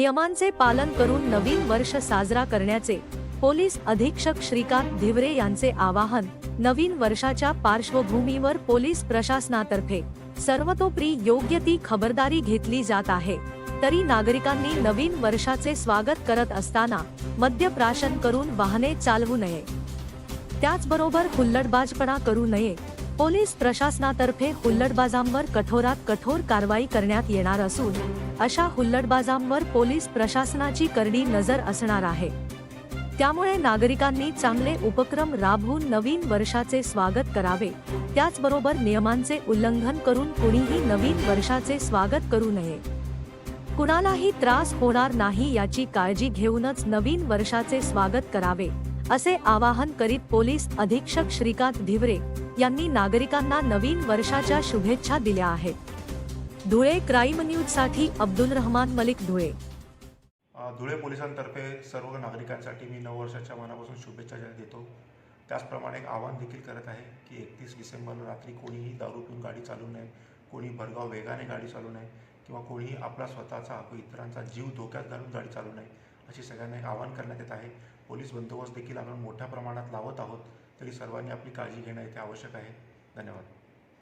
नियमांचे पालन करून नवीन वर्ष साजरा करण्याचे पोलीस अधीक्षक श्रीकांत धिवरे यांचे आवाहन नवीन वर्षाच्या पार्श्वभूमीवर पोलीस प्रशासनातर्फे सर्वतोपरी योग्य ती खबरदारी घेतली जात आहे. तरी नागरिकांनी नवीन वर्षाचे स्वागत करत असताना मद्यप्राशन करून वाहने चालवू नये. त्याचबरोबर हुल्लडबाजपणा करू नये. पोलीस प्रशासनातर्फे हुल्लडबाजांवर कठोरात कठोर कारवाई करण्यात येणार असून अशा हुल्लडबाजांवर पोलीस प्रशासनाची करडी नजर असणार आहे. त्यामुळे नागरिकांनी चांगले उपक्रम राबवून नवीन वर्षाचे स्वागत करावे. त्याचबरोबर नियमांचे उल्लंघन करून कुणीही नवीन वर्षाचे स्वागत करू नये. कुणालाही त्रास होणार नाही याची काळजी घेऊनच नवीन वर्षाचे स्वागत करावे असे आवाहन करीत पोलीस अधीक्षक श्रीकांत धिवरे यांनी नागरिकांना नवीन वर्षाच्या शुभेच्छा दिल्या आहेत. धुळे क्राईम न्यूजसाठी अब्दुल रहमान मलिक धुळे. धुळे पोलिसांतर्फे सर्व नागरिकांसाठी मी नववर्षाच्या मनापासून शुभेच्छा जाहीर देतो त्याचप्रमाणे एक आवाहन देखील करत आहे की एकतीस डिसेंबर रात्री कोणीही दारू पिऊन गाडी चालवू नये कोणी भरगाव वेगाने गाडी चालवू नये किंवा कोणीही आपला स्वतःचा व इतरांचा जीव धोक्यात घालून गाडी चालवू नये अशी सगळ्यांना एक आवाहन करण्यात येत आहे. पोलीस बंदोबस्त देखील आपण मोठ्या प्रमाणात लावत आहोत तरी सर्वांनी आपली काळजी घेणं इथे आवश्यक आहे. धन्यवाद.